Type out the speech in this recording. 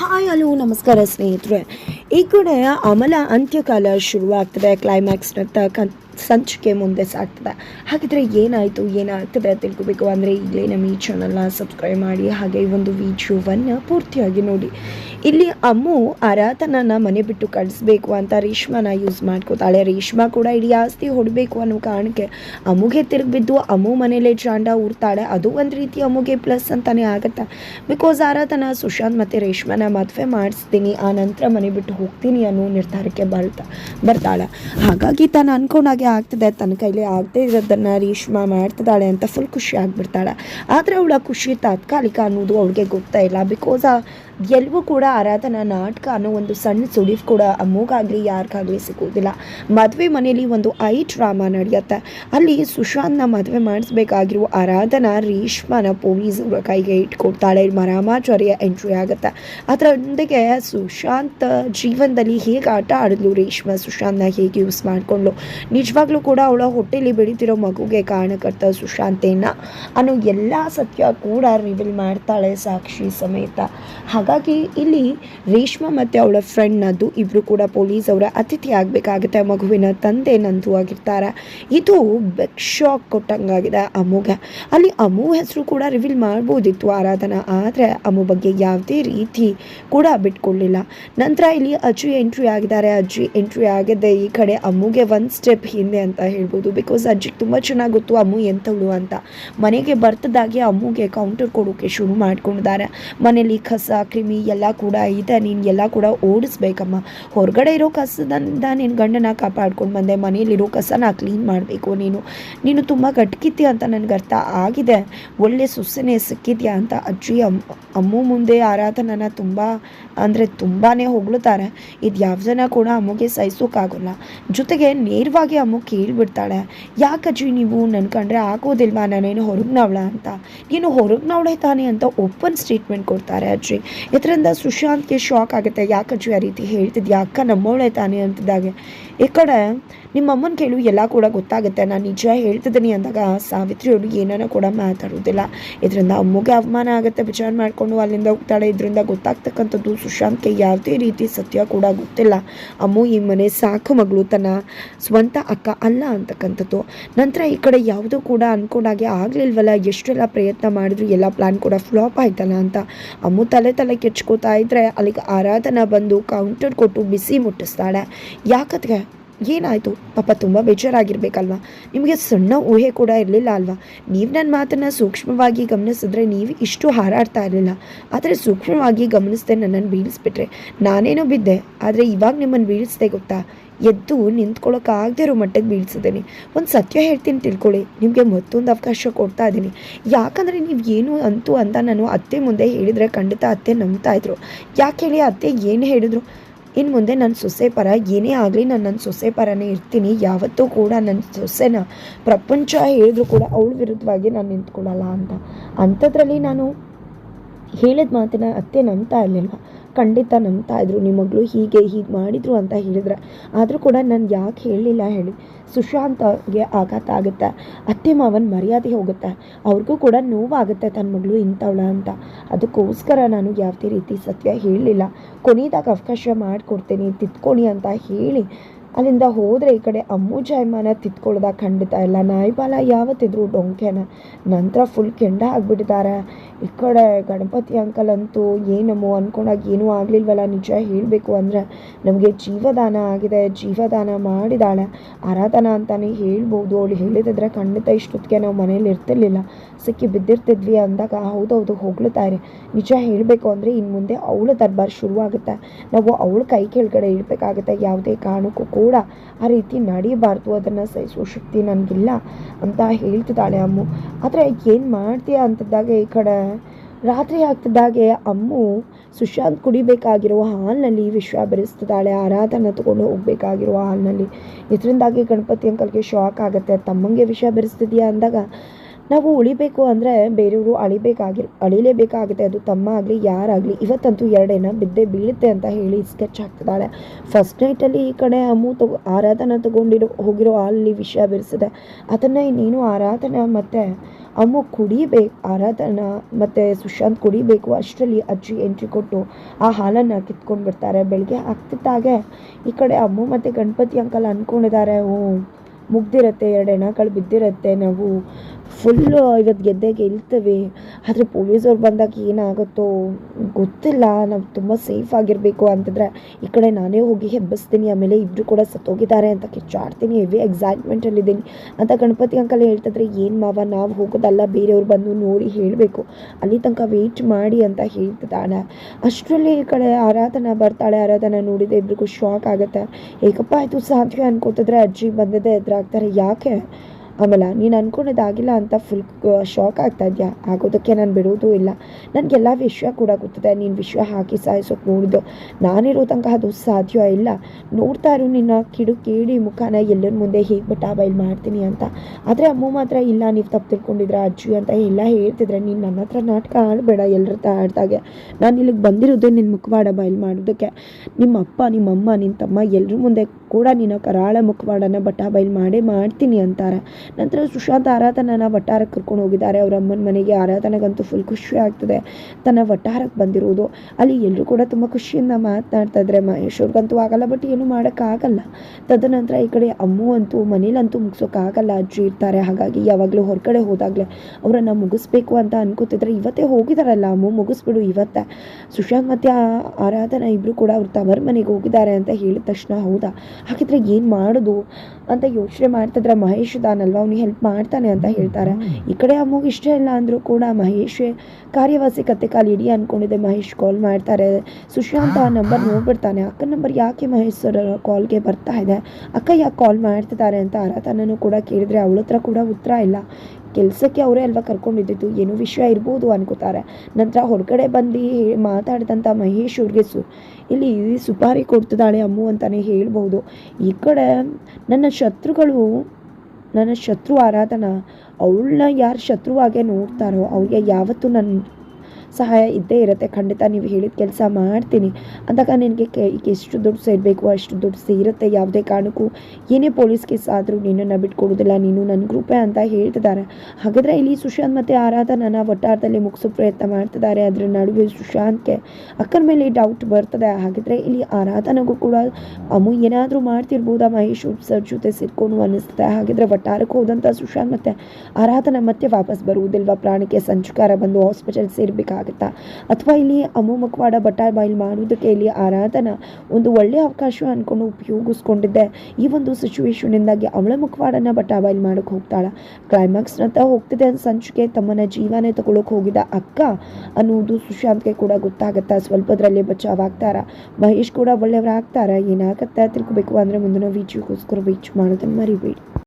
Hi, hello, ನಮಸ್ಕಾರ ಸ್ನೇಹಿತರೆ. ಈ ಕಡೆ ಅಮಲ ಅಂತ್ಯಕಾಲ ಶುರುವಾಗ್ತದೆ ಕ್ಲೈಮ್ಯಾಕ್ಸ್ನತ್ತ ಕನ್, ಸಂಚಿಕೆ ಮುಂದೆ ಸಾಗ್ತದೆ. ಹಾಗಿದ್ರೆ ಏನಾಯಿತು, ಏನಾಗ್ತದೆ ತಿಳ್ಕೊಬೇಕು ಅಂದರೆ ಈಗಲೇ ನಮ್ಮ ಈ ಚಾನಲ್ನ ಸಬ್ಸ್ಕ್ರೈಬ್ ಮಾಡಿ, ಹಾಗೆ ಈ ಒಂದು ವಿಡಿಯೋವನ್ನು ಪೂರ್ತಿಯಾಗಿ ನೋಡಿ. ಇಲ್ಲಿ ಅಮ್ಮು ಆರಾಧನನ ಮನೆ ಬಿಟ್ಟು ಕಳಿಸ್ಬೇಕು ಅಂತ ರೇಷ್ಮನ ಯೂಸ್ ಮಾಡ್ಕೋತಾಳೆ. ರೇಷ್ಮಾ ಕೂಡ ಇಡೀ ಆಸ್ತಿ ಹೊಡಬೇಕು ಅನ್ನೋ ಕಾರಣಕ್ಕೆ ಅಮ್ಮುಗೆ ತಿರುಗಿಬಿದ್ದು ಅಮ್ಮು ಮನೇಲೆ ಜಾಂಡ ಊರ್ತಾಳೆ. ಅದು ಒಂದು ರೀತಿ ಅಮ್ಮುಗೆ ಪ್ಲಸ್ ಅಂತಾನೆ ಆಗುತ್ತೆ. ಬಿಕಾಸ್ ಆರಾಧನ ಸುಶಾಂತ್ ಮತ್ತು ರೇಷ್ಮನ ಮದುವೆ ಮಾಡಿಸ್ತೀನಿ, ಆ ನಂತರ ಮನೆ ಬಿಟ್ಟು ಹೋಗ್ತೀನಿ ಅನ್ನೋ ನಿರ್ಧಾರಕ್ಕೆ ಬರ್ತಾ, ಬರ್ತಾಳೆ. ಹಾಗಾಗಿ ತಾನು ಅನ್ಕೊಂಡಾಗೆ ಆಗ್ತದೆ. ತನ್ನ ಕೈಲಿ ಆಗದೆ ಇರೋದನ್ನು ರೇಷ್ಮಾ ಮಾಡ್ತಿದ್ದಾಳೆ ಅಂತ ಫುಲ್ ಖುಷಿ ಆಗ್ಬಿಡ್ತಾಳೆ. ಆದರೆ ಅವಳ ಖುಷಿ ತಾತ್ಕಾಲಿಕ ಅನ್ನೋದು ಅವಳಿಗೆ ಗೊತ್ತಾ ಇಲ್ಲ. ಬಿಕಾಸ್ ಎಲ್ಲವೂ ಕೂಡ ಆರಾಧನಾ ನಾಟಕ ಅನ್ನೋ ಒಂದು ಸಣ್ಣ ಸುಳಿವು ಕೂಡ ಅಮ್ಮಗಾಗಲಿ ಯಾರಿಗಾಗಲಿ ಸಿಗೋದಿಲ್ಲ ಮದುವೆ ಮನೆಯಲ್ಲಿ ಒಂದು ಐ ಡ್ರಾಮಾ ನಡೆಯುತ್ತೆ. ಅಲ್ಲಿ ಸುಶಾಂತ್ನ ಮದುವೆ ಮಾಡಿಸ್ಬೇಕಾಗಿರುವ ಆರಾಧನಾ ರೇಷ್ಮನ ಪೊಲೀಸರ ಕೈಗೆ ಇಟ್ಕೊಡ್ತಾಳೆ. ಮರಾಮಾಚಾರ್ಯ ಎಂಟ್ರಿ ಆಗುತ್ತೆ. ಅದರೊಂದಿಗೆ ಸುಶಾಂತ್ ಜೀವನದಲ್ಲಿ ಹೇಗೆ ಆಟ ಆಡಿದ್ಲು ರೇಷ್ಮಾ, ಸುಶಾಂತ್ನ ಹೇಗೆ ಯೂಸ್ ಮಾಡಿಕೊಂಡ್ಲು? ನಿಜವಾಗ್ಲೂ ಕೂಡ ಅವಳ ಹೊಟ್ಟೆಯಲ್ಲಿ ಬೆಳೀತಿರೋ ಮಗುಗೆ ಕಾರಣಕರ್ತ ಸುಶಾಂತೇನ ಅನ್ನೋ ಎಲ್ಲ ಸತ್ಯ ಕೂಡ ರಿವೀಲ್ ಮಾಡ್ತಾಳೆ ಸಾಕ್ಷಿ ಸಮೇತ. ಹಾಗಾಗಿ ಇಲ್ಲಿ ರೇಷ್ಮಾ ಮತ್ತು ಅವಳ ಫ್ರೆಂಡ್ ನದ್ದು ಇಬ್ಬರು ಕೂಡ ಪೊಲೀಸ್ ಅವರ ಅತಿಥಿ ಆಗಬೇಕಾಗುತ್ತೆ. ಮಗುವಿನ ತಂದೆ ನಂದು ಆಗಿರ್ತಾರೆ. ಇದು ಬೆಕ್ ಶಾಕ್ ಕೊಟ್ಟಂಗಾಗಿದೆ ಅಮ್ಮುಗೆ ಅಲ್ಲಿ ಅಮ್ಮು ಹೆಸರು ಕೂಡ ರಿವೀಲ್ ಮಾಡ್ಬೋದಿತ್ತು ಆರಾಧನಾ. ಆದರೆ ಅಮ್ಮು ಬಗ್ಗೆ ಯಾವುದೇ ರೀತಿ ಕೂಡ ಬಿಟ್ಕೊಳ್ಳಿಲ್ಲ ನಂತರ ಇಲ್ಲಿ ಅಜ್ಜಿ ಎಂಟ್ರಿ ಆಗಿದ್ದಾರೆ. ಅಜ್ಜಿ ಎಂಟ್ರಿ ಆಗದೆ ಈ ಕಡೆ ಅಮ್ಮುಗೆ ಒಂದು ಸ್ಟೆಪ್ ಹಿಂದೆ ಅಂತ ಹೇಳ್ಬೋದು. ಬಿಕಾಸ್ ಅಜ್ಜಿಗೆ ತುಂಬ ಚೆನ್ನಾಗಿ ಗೊತ್ತು ಅಮ್ಮು ಎಂಥವಳು ಅಂತ. ಮನೆಗೆ ಬರ್ತದಾಗೆ ಅಮ್ಮುಗೆ ಕೌಂಟರ್ ಕೊಡೋಕೆ ಶುರು ಮಾಡ್ಕೊಂಡಿದ್ದಾರೆ. ಮನೇಲಿ ಕಸ ಕ್ರಿಮಿ ಎಲ್ಲ ಕೂಡ ಇದೆ, ನೀನು ಎಲ್ಲ ಕೂಡ ಓಡಿಸ್ಬೇಕಮ್ಮ. ಹೊರಗಡೆ ಇರೋ ಕಸದಿಂದ ನಿನ್ನ ಗಂಡನ ಕಾಪಾಡ್ಕೊಂಡು ಬಂದೆ. ಮನೇಲಿರೋ ಕಸನ ಕ್ಲೀನ್ ಮಾಡಬೇಕು ನೀನು. ನೀನು ತುಂಬ ಗಟ್ಕಿತ್ತಿ ಅಂತ ನನಗೆ ಅರ್ಥ ಆಗಿದೆ. ಒಳ್ಳೆ ಸುಸ್ಸನೆ ಸಿಕ್ಕಿದ್ಯಾ ಅಂತ ಅಜ್ಜಿ ಅಮ್ಮ ಅಮ್ಮು ಮುಂದೆ ಆರಾಧನನ ತುಂಬ, ಅಂದರೆ ತುಂಬಾ ಹೊಗಳುತ್ತಾರೆ ಇದು ಯಾವ ಜನ ಕೂಡ ಅಮ್ಮಗೆ ಸಹಿಸೋಕ್ಕಾಗಲ್ಲ ಜೊತೆಗೆ ನೇರವಾಗಿ ಅಮ್ಮ ಕೇಳಿಬಿಡ್ತಾಳೆ. ಯಾಕಜ್ಜಿ ನೀವು ನನ್ನ ಕಂಡ್ರೆ ಆಗೋದಿಲ್ವಾ? ನಾನೇನು ಹೊರಗ್ನವಳ ಅಂತ. ನೀನು ಹೊರಗ್ನವಳೆ ತಾನೆ ಅಂತ ಓಪನ್ ಸ್ಟೇಟ್ಮೆಂಟ್ ಕೊಡ್ತಾರೆ ಅಜ್ಜಿ. ಇದರಿಂದ ಸುಶಾಂತ್ಗೆ ಶಾಕ್ ಆಗುತ್ತೆ. ಯಾಕಜ್ಜಿ ಆ ರೀತಿ ಹೇಳ್ತಿದ್ಯಾ? ಅಕ್ಕ ನಮ್ಮವಳೆ ತಾನೆ ಅಂತಿದ್ದಾಗೆ. ಈ ಕಡೆ ನಿಮ್ಮ ಅಮ್ಮನ ಕೇಳು, ಎಲ್ಲ ಕೂಡ ಗೊತ್ತಾಗುತ್ತೆ. ನಾನು ನಿಜ ಹೇಳ್ತಿದ್ದೀನಿ ಅಂದಾಗ ಸಾವಿತ್ರಿ ಸಾವಿತ್ರಿಯವರು ಏನಾನ ಕೂಡ ಮಾತಾಡೋದಿಲ್ಲ. ಇದರಿಂದ ಅಮ್ಮಗೆ ಅವಮಾನ ಆಗುತ್ತೆ. ವಿಚಾರ ಮಾಡಿಕೊಂಡು ಅಲ್ಲಿಂದ ಹೋಗ್ತಾಳೆ. ಇದರಿಂದ ಗೊತ್ತಾಗ್ತಕ್ಕಂಥದ್ದು ಸುಶಾಂತ್ಗೆ ಯಾವುದೇ ರೀತಿ ಸತ್ಯ ಕೂಡ ಗೊತ್ತಿಲ್ಲ. ಅಮ್ಮು, ಈ ಮನೆ ಸಾಕು ಮಗಳು ತನ್ನ ಸ್ವಂತ ಅಕ್ಕ ಅಲ್ಲ ಅಂತಕ್ಕಂಥದ್ದು. ನಂತರ ಈ ಕಡೆ ಯಾವುದೂ ಕೂಡ ಅನ್ಕೊಂಡಾಗೆ ಆಗಲಿಲ್ವಲ್ಲ? ಎಷ್ಟೆಲ್ಲ ಪ್ರಯತ್ನ ಮಾಡಿದ್ರು? ಎಲ್ಲ ಪ್ಲ್ಯಾನ್ ಕೂಡ ಫ್ಲಾಪ್ ಆಯ್ತಲ್ಲ ಅಂತ. ಅಮ್ಮು ತಲೆ ತಲೆ ಕೆಚ್ಕೋತಾ ಇದ್ರೆ ಅಲ್ಲಿಗೆ ಆರಾಧನಾ ಬಂದು ಕೌಂಟರ್ ಕೊಟ್ಟು ಬಿಸಿ ಮುಟ್ಟಿಸ್ತಾಳೆ. ಯಾಕತ್ಗೆ? ಏನಾಯಿತು? ಪಾಪ ತುಂಬ ಬೇಜಾರಾಗಿರ್ಬೇಕಲ್ವಾ? ನಿಮಗೆ ಸಣ್ಣ ಊಹೆ ಕೂಡ ಇರಲಿಲ್ಲ ಅಲ್ವಾ? ನೀವು ನನ್ನ ಮಾತನ್ನು ಸೂಕ್ಷ್ಮವಾಗಿ ಗಮನಿಸಿದ್ರೆ ನೀವು ಇಷ್ಟು ಹಾರಾಡ್ತಾ ಇರಲಿಲ್ಲ. ಆದರೆ ಸೂಕ್ಷ್ಮವಾಗಿ ಗಮನಿಸ್ದೆ ನನ್ನನ್ನು ಬೀಳಿಸ್ಬಿಟ್ರೆ. ನಾನೇನೋ ಬಿದ್ದೆ, ಆದರೆ ಇವಾಗ ನಿಮ್ಮನ್ನು ಬೀಳಿಸ್ದೆ ಗೊತ್ತಾ? ಎದ್ದು ನಿಂತ್ಕೊಳ್ಳೋಕ್ಕಾಗದೇ ಇರೋ ಮಟ್ಟಕ್ಕೆ ಬೀಳ್ಸಿದ್ದೀನಿ. ಒಂದು ಸತ್ಯ ಹೇಳ್ತೀನಿ ತಿಳ್ಕೊಳ್ಳಿ. ನಿಮಗೆ ಮತ್ತೊಂದು ಅವಕಾಶ ಕೊಡ್ತಾ ಇದ್ದೀನಿ ಯಾಕಂದರೆ ನೀವು ಏನು ಅಂತೂ ಅಂತ ನಾನು ಅತ್ತೆ ಮುಂದೆ ಹೇಳಿದರೆ ಖಂಡಿತ ಅತ್ತೆ ನಂಬ್ತಾ ಇದ್ರು. ಯಾಕೆ ಹೇಳಿ ಅತ್ತೆ ಏನು ಹೇಳಿದ್ರು? ಇನ್ನು ಮುಂದೆ ನನ್ನ ಸೊಸೆ ಪರ, ಏನೇ ಆಗಲಿ ನಾನು ನನ್ನ ಸೊಸೆ ಪರನೇ ಇರ್ತೀನಿ. ಯಾವತ್ತೂ ಕೂಡ ನನ್ನ ಸೊಸೆನ ಪ್ರಪಂಚ ಹೇಳಿದ್ರು ಕೂಡ ಅವಳ ವಿರುದ್ಧವಾಗಿ ನಾನು ನಿಂತ್ಕೊಳ್ಳಲ್ಲ ಅಂತ. ಅಂಥದ್ರಲ್ಲಿ ನಾನು ಹೇಳಿದ ಮಾತಿನ ಅತ್ತೆ ನಂಬ್ತಾ ಇರಲಿಲ್ಲ ಖಂಡಿತ ನಂಬ್ತಾ ಇದ್ರು. ನಿಮ್ಮ ಮಗಳು ಹೀಗೆ ಹೀಗೆ ಮಾಡಿದ್ರು ಅಂತ ಹೇಳಿದ್ರೆ. ಆದರೂ ಕೂಡ ನಾನು ಯಾಕೆ ಹೇಳಲಿಲ್ಲ ಹೇಳಿ. ಸುಶಾಂತ್ಗೆ ಆಘಾತ ಆಗುತ್ತೆ? ಅತ್ತೆ ಮಾವನ ಮರ್ಯಾದೆ ಹೋಗುತ್ತೆ? ಅವ್ರಿಗೂ ಕೂಡ ನೋವಾಗುತ್ತೆ ತನ್ನ ಮಗಳು ಇಂಥವಳ ಅಂತ. ಅದಕ್ಕೋಸ್ಕರ ನಾನು ಯಾವುದೇ ರೀತಿ ಸತ್ಯ ಹೇಳಲಿಲ್ಲ. ಕೊನೆಯದಾಗ ಅವಕಾಶ ಮಾಡಿಕೊಡ್ತೇನೆ ತಿದ್ಕೊಳ್ಳಿ ಅಂತ ಹೇಳಿ ಅಲ್ಲಿಂದ ಹೋದರೆ ಈ ಕಡೆ ಅಮ್ಮು ಜಾಯ್ಮಾನ ತಿತ್ಕೊಳ್ಳೋದ ಖಂಡಿತ ಇಲ್ಲ ನಾಯಿಬಾಲ ಯಾವತ್ತಿದ್ರು ಡೊಂಕೆನ. ನಂತರ ಫುಲ್ ಕೆಂಡ ಆಗಿಬಿಟ್ಟಿದ್ದಾರೆ ಈ ಕಡೆ ಗಣಪತಿ ಅಂಕಲ್ ಅಂತೂ ಏನಮ್ಮು ಅಂದ್ಕೊಂಡಾಗ ಏನೂ ಆಗಲಿಲ್ವಲ್ಲ. ನಿಜ ಹೇಳಬೇಕು ಅಂದರೆ ನಮಗೆ ಜೀವದಾನ ಆಗಿದೆ. ಜೀವದಾನ ಮಾಡಿದಾಳೆ. ಆರಾಧನ ಅಂತಲೇ ಹೇಳ್ಬೋದು. ಅವಳು ಹೇಳಿದ್ರೆ ಖಂಡಿತ ಇಷ್ಟೊತ್ತಿಗೆ ನಾವು ಮನೇಲಿ ಇರ್ತಿರ್ಲಿಲ್ಲ. ಸಿಕ್ಕಿ ಬಿದ್ದಿರ್ತಿದ್ವಿ ಅಂದಾಗ ಹೌದೌದು ಹೊಗಳ್ತಾ ಇರಿ. ನಿಜ ಹೇಳಬೇಕು ಅಂದರೆ ಇನ್ನು ಮುಂದೆ ಅವಳ ದರ್ಬಾರ್ ಶುರುವಾಗುತ್ತೆ. ನಾವು ಅವಳ ಕೈ ಕೆಳಗಡೆ ಇಡಬೇಕಾಗುತ್ತೆ. ಯಾವುದೇ ಕಾರಣಕ್ಕೂ ಕೂಡ ಆ ರೀತಿ ನಡೀಬಾರ್ದು, ಅದನ್ನು ಸಹಿಸೋ ಶಕ್ತಿ ನನಗಿಲ್ಲ ಅಂತ ಹೇಳ್ತಿದ್ದಾಳೆ ಅಮ್ಮು. ಆದರೆ ಏನು ಮಾಡ್ತೀಯ ಅಂತಿದ್ದಾಗ ಈ ಕಡೆ? ರಾತ್ರಿ ಆಗ್ತಿದ್ದಾಗೆ ಅಮ್ಮು ಸುಶಾಂತ್ ಕುಡಿಬೇಕಾಗಿರುವ ಹಾಲ್ನಲ್ಲಿ ವಿಶ್ವ ಬೆರೆಸ್ತಿದ್ದಾಳೆ. ಆರಾಧನ ತಗೊಂಡು ಹೋಗ್ಬೇಕಾಗಿರುವ ಹಾಲ್ನಲ್ಲಿ. ಇದರಿಂದಾಗಿ ಗಣಪತಿ ಅಂಕಲ್ಗೆ ಶಾಕ್ ಆಗುತ್ತೆ. ತಮ್ಮಂಗೆ ವಿಷ ಬೆರೆಸ್ತಿದ್ಯಾ ಅಂದಾಗ ನಾವು ಉಳಿಬೇಕು ಅಂದರೆ ಬೇರೆಯವರು ಅಳಿಬೇಕಾಗಿ, ಅಳಿಲೇಬೇಕಾಗುತ್ತೆ. ಅದು ತಮ್ಮ ಆಗಲಿ ಯಾರಾಗಲಿ ಇವತ್ತಂತೂ ಎರಡೇನ ಬಿದ್ದೆ ಬೀಳುತ್ತೆ ಅಂತ ಹೇಳಿ ಸ್ಕೆಚ್ ಹಾಕ್ತಿದ್ದಾಳೆ. ಫಸ್ಟ್ ನೈಟಲ್ಲಿ ಈ ಕಡೆ ಅಮ್ಮು ತಗೋ, ಆರಾಧನೆ ತಗೊಂಡಿರೋ, ಹೋಗಿರೋ ಅಲ್ಲಿ ವಿಷಯ ಬಿರ್ಸಿದೆ. ಅದನ್ನು ಇನ್ನೇನು ಆರಾಧನಾ ಮತ್ತು ಅಮ್ಮು ಕುಡಿಬೇಕು, ಆರಾಧನಾ ಮತ್ತು ಸುಶಾಂತ್ ಕುಡಿಬೇಕು. ಅಷ್ಟರಲ್ಲಿ ಅಜ್ಜಿ ಎಂಟ್ರಿ ಕೊಟ್ಟು ಆ ಹಾಲನ್ನು ಕಿತ್ಕೊಂಡು ಬಿಡ್ತಾರೆ. ಬೆಳಗ್ಗೆ ಆಗ್ತಿದ್ದಾಗೆ ಈ ಕಡೆ ಅಮ್ಮು ಮತ್ತು ಗಣಪತಿ ಅಂಕಲ್ ಅಂದ್ಕೊಂಡಿದ್ದಾರೆ ಓ ಮುಗ್ದಿರತ್ತೆ, ಎರಡು ಹೆಣಗಳು ಬಿದ್ದಿರತ್ತೆ ನಾವು. ಫುಲ್ಲು ಇವತ್ತು ಗೆದ್ದೆ ಗೆಲ್ತೇವೆ. ಆದರೆ ಪೊಲೀಸವ್ರು ಬಂದಾಗ ಏನಾಗುತ್ತೋ ಗೊತ್ತಿಲ್ಲ. ನಾವು ತುಂಬ ಸೇಫ್ ಆಗಿರಬೇಕು ಅಂತಂದರೆ ಈ ಕಡೆ ನಾನೇ ಹೋಗಿ ಹೆಬ್ಬಿಸ್ತೀನಿ, ಆಮೇಲೆ ಇಬ್ಬರು ಕೂಡ ಸತ್ತೋಗಿದ್ದಾರೆ ಅಂತ ಕಿಚ್ಚಾಡ್ತೀನಿ ಹೆವಿ ಎಕ್ಸೈಟ್ಮೆಂಟಲ್ಲಿದ್ದೀನಿ ಅಂತ ಗಣಪತಿ ಅಂಕಲ್ ಹೇಳ್ತಿದ್ರೆ, ಏನು ಮಾವ, ನಾವು ಹೋಗೋದಲ್ಲ, ಬೇರೆಯವ್ರು ಬಂದು ನೋಡಿ ಹೇಳಬೇಕು. ಅಲ್ಲಿ ತನಕ ವೆಯ್ಟ್ ಮಾಡಿ ಅಂತ ಹೇಳ್ತಿದ್ದಾಳೆ. ಅಷ್ಟರಲ್ಲಿ ಈ ಕಡೆ ಆರಾಧನಾ ಬರ್ತಾಳೆ, ಆರಾಧನಾ ನೋಡಿದೆ ಇಬ್ರಿಗೂ ಶಾಕ್ ಆಗುತ್ತೆ. ಏಕಪ್ಪ ಆಯಿತು ಸಾಧ್ಯ ಅನ್ಕೋತಿದ್ರೆ ಅಜ್ಜಿ ಬಂದಿದೆ ಎದುರಾಗ್ತಾರೆ. ಯಾಕೆ? ಆಮೇಲೆ ನೀನು ಅನ್ಕೊಂಡಿದ್ದಾಗಿಲ್ಲ ಅಂತ ಫುಲ್ ಶಾಕ್ ಆಗ್ತಾ ಇದೆಯಾ? ಆಗೋದಕ್ಕೆ ನಾನು ಬಿಡೋದು ಇಲ್ಲ. ನನಗೆಲ್ಲ ವಿಷಯ ಕೂಡ ಗೊತ್ತಿದೆ. ನೀನು ವಿಷಯ ಹಾಕಿ ಸಾಯಿಸೋಕೆ ನೋಡಿದ್ದು ನಾನಿರೋ ತನಕ ಅದು ಸಾಧ್ಯ ಇಲ್ಲ. ನೋಡ್ತಾ ನಿನ್ನ ಕಿಡು ಕೇಳಿ ಮುಖನ ಎಲ್ಲರ ಮುಂದೆ ಹೇಗೆ ಬಟಾಬೈಲ್ ಮಾಡ್ತೀನಿ ಅಂತ. ಆದರೆ ಅಮ್ಮ ಮಾತ್ರ, ಇಲ್ಲ, ನೀವು ತಪ್ಪು ತಿಳ್ಕೊಂಡಿದ್ರ, ಅಜ್ಜಿ ಅಂತ ಎಲ್ಲ ಹೇಳ್ತಿದ್ರೆ ನೀನು ನನ್ನ ಹತ್ರ ನಾಟಕ ಆಡಬೇಡ ಎಲ್ಲರ ಹತ್ರ ಆಡ್ದಾಗೆ. ನಾನು ಇಲ್ಲಿಗೆ ಬಂದಿರೋದೇ ನಿನ್ನ ಮುಖವಾಡ ಬಯಲು ಮಾಡೋದಕ್ಕೆ. ನಿಮ್ಮ ಅಪ್ಪ ನಿಮ್ಮಮ್ಮ ನಿನ್ನ ತಮ್ಮ ಎಲ್ಲರ ಮುಂದೆ ಕೂಡ ನಿನ್ನ ಕರಾಳ ಮುಖವಾಡನ ಬಟ್ಟ ಬಯಲು ಮಾಡೇ ಮಾಡ್ತೀನಿ ಅಂತಾರೆ. ನಂತರ ಸುಶಾಂತ್ ಆರಾಧನನ ವಟ್ಟಾರಕ್ಕೆ ಕರ್ಕೊಂಡು ಹೋಗಿದ್ದಾರೆ. ಅವರ ಅಮ್ಮನ ಮನೆಗೆ ಆರಾಧನೆಗಂತೂ ಫುಲ್ ಖುಷಿ ಆಗ್ತದೆ. ತನ್ನ ವಟ್ಟಾರಕ್ಕೆ ಬಂದಿರೋದು. ಅಲ್ಲಿ ಎಲ್ಲರೂ ಕೂಡ ತುಂಬ ಖುಷಿಯಿಂದ ಮಾತನಾಡ್ತಾ ಇದ್ದಾರೆ ಮಹೇಶ್ ಅವ್ರಿಗಂತೂ ಆಗಲ್ಲ ಬಟ್ ಏನು ಮಾಡೋಕ್ಕಾಗಲ್ಲ. ತದನಂತರ ಈ ಕಡೆ ಅಮ್ಮು ಅಂತೂ, ಮನೇಲಂತೂ ಮುಗಿಸೋಕ್ಕಾಗಲ್ಲ. ಅಜ್ಜಿ ಇರ್ತಾರೆ. ಹಾಗಾಗಿ ಯಾವಾಗಲೂ ಹೊರಗಡೆ ಹೋದಾಗಲೇ ಅವರನ್ನು ಮುಗಿಸ್ಬೇಕು ಅಂತ ಅನ್ಕೋತಿದ್ರೆ ಇವತ್ತೇ ಹೋಗಿದಾರಲ್ಲ ಅಮ್ಮು, ಮುಗಿಸ್ಬಿಡು ಇವತ್ತೇ. ಸುಶಾಂತ್ ಮತ್ತು ಆರಾಧನಾ ಇಬ್ಬರು ಕೂಡ ಅವ್ರು ತವರ ಮನೆಗೆ ಹೋಗಿದ್ದಾರೆ ಅಂತ ಹೇಳಿದ ತಕ್ಷಣ, ಹೌದಾ? ಹಾಗಿದ್ರೆ ಏನು ಮಾಡೋದು? ಅಂತ ಯೋಚನೆ ಮಾಡ್ತಿದ್ರೆ ಮಹೇಶ್ ಇದಾನಲ್ವ ಅವ್ನಿಗೆ ಹೆಲ್ಪ್ ಮಾಡ್ತಾನೆ ಅಂತ ಹೇಳ್ತಾರೆ. ಈ ಕಡೆ ಅಮ್ಮುಗೆ ಇಷ್ಟ ಇಲ್ಲ ಅಂದರೂ ಕೂಡ ಮಹೇಶ್ ಕಾರ್ಯವಾಸಿ ಕತ್ತೆ ಕಾಲು ಇಡಿ ಅಂದ್ಕೊಂಡಿದ್ದೆ ಮಹೇಶ್ ಕಾಲ್ ಮಾಡ್ತಾರೆ. ಸುಶಾಂತ್ ಆ ನಂಬರ್ ನೋಡ್ಬಿಡ್ತಾನೆ. ಅಕ್ಕ ನಂಬರ್ ಯಾಕೆ ಮಹೇಶ್ ಸರ್ ಕಾಲ್ಗೆ ಬರ್ತಾ ಇದೆ? ಅಕ್ಕ ಯಾಕೆ ಕಾಲ್ ಮಾಡ್ತಿದ್ದಾರೆ ಅಂತ ಆರಾಧನೂ ಕೂಡ ಕೇಳಿದ್ರೆ ಅವಳ ಹತ್ರ ಕೂಡ ಉತ್ತರ ಇಲ್ಲ. ಕೆಲಸಕ್ಕೆ ಅವರೇ ಅಲ್ವಾ ಕರ್ಕೊಂಡಿದ್ದು? ಏನೋ ವಿಷಯ ಇರ್ಬೋದು ಅನ್ಕೋತಾರೆ. ನಂತರ ಹೊರಗಡೆ ಬಂದು ಮಾತಾಡಿದಂಥ ಮಹೇಶ್ ಅವ್ರಿಗೆ ಸು ಇಲ್ಲಿ ಸುಪಾರಿ ಕೊಡ್ತಿದ್ದಾಳೆ ಅಮ್ಮು ಅಂತಲೇ ಹೇಳ್ಬೋದು. ಈ ಕಡೆ ನನ್ನ ಶತ್ರುಗಳು ನನ್ನ ಶತ್ರು ಆರಾಧನಾ ಅವಳನ್ನ ಯಾರು ಶತ್ರುವಾಗೆ ನೋಡ್ತಾರೋ ಅವ್ರಿಗೆ ಯಾವತ್ತೂ ನನ್ನ ಸಹಾಯ ಇದ್ದೇ ಇರುತ್ತೆ. ಖಂಡಿತ ನೀವು ಹೇಳಿದ ಕೆಲಸ ಮಾಡ್ತೀನಿ. ಅಂದಾಗ ನಿನಗೆ ಈಗ ಎಷ್ಟು ದುಡ್ಡು ಸೇರಬೇಕು ಅಷ್ಟು ದುಡ್ಡು ಸೇರುತ್ತೆ. ಯಾವುದೇ ಕಾರಣಕ್ಕೂ ಏನೇ ಪೊಲೀಸ್ ಕೇಸ್ ಆದರೂ ನಿನ್ನನ್ನು ಬಿಟ್ಕೊಡೋದಿಲ್ಲ ನೀನು ನನ್ನ ಗ್ರೂಪೇ ಅಂತ ಹೇಳ್ತಿದ್ದಾರೆ. ಹಾಗಾದರೆ ಇಲ್ಲಿ ಸುಶಾಂತ್ ಮತ್ತು ಆರಾಧನನ ಒಟ್ಟಾರದಲ್ಲಿ ಮುಗಿಸೋ ಪ್ರಯತ್ನ ಮಾಡ್ತಿದ್ದಾರೆ. ಅದರ ನಡುವೆ ಸುಶಾಂತ್ಗೆ ಅಕ್ಕನ ಮೇಲೆ ಡೌಟ್ ಬರ್ತದೆ. ಹಾಗಿದ್ರೆ ಇಲ್ಲಿ ಆರಾಧನೆಗೂ ಕೂಡ ಅಮ್ಮು ಏನಾದರೂ ಮಾಡ್ತಿರ್ಬೋದಾ? ಮಹೇಶ್ ಸರ್ ಜೊತೆ ಸೇರ್ಕೊಂಡು ಅನ್ನಿಸ್ತದೆ. ಹಾಗಿದ್ರೆ ಒಟ್ಟಾರಕ್ಕೆ ಹೋದಂಥ ಸುಶಾಂತ್ ಮತ್ತೆ ಆರಾಧನ ಮತ್ತೆ ವಾಪಸ್ ಬರುವುದಿಲ್ವಾ? ಪ್ರಾಣಕ್ಕೆ ಸಂಚುಕಾರ ಬಂದು ಹಾಸ್ಪಿಟಲ್ ಸೇರ್ಬೇಕಾಗತ್ತಾ ಅಥವಾ ಇಲ್ಲಿ ಅಮ್ಮು ಮುಖವಾಡ ಬಟ್ಟಾಳ್ ಬಾಯಿಲ್ ಮಾಡುವುದಕ್ಕೆ ಇಲ್ಲಿ ಆರಾಧನಾ ಒಂದು ಒಳ್ಳೆಯ ಅವಕಾಶ ಅಂದ್ಕೊಂಡು ಉಪಯೋಗಿಸ್ಕೊಂಡಿದ್ದೆ. ಈ ಒಂದು ಸಿಚುವೇಶನಿಂದಾಗಿ ಅವಳ ಮುಖವಾಡನ ಬಟಾರ್ ಬಾಯಿಲ್ ಮಾಡೋಕ್ಕೆ ಹೋಗ್ತಾಳ. ಕ್ಲೈಮ್ಯಾಕ್ಸ್ನಂತ ಹೋಗ್ತಿದೆ ಸಂಚಿಕೆ ತಮ್ಮನ ಜೀವನೇ ತಗೊಳಕ್ಕೆ ಹೋಗಿದ್ದ ಅಕ್ಕ ಅನ್ನುವುದು ಸುಶಾಂತ್ಗೆ ಕೂಡ ಗೊತ್ತಾಗತ್ತಾ? ಬಚಾವ್ ಬಚಾವಾಗ್ತಾರ? ಮಹೇಶ್ ಕೂಡ ಒಳ್ಳೆಯವರಾಗ್ತಾರ ಏನಾಗತ್ತೆ? ತಿಳ್ಕೊಬೇಕು. ಅಂದರೆ ಮುಂದಿನ ವೀಡಿಯೋಗೋಸ್ಕರ ವೀಚ್ ಮಾಡೋದನ್ನು ಮರಿಬೇಡಿ.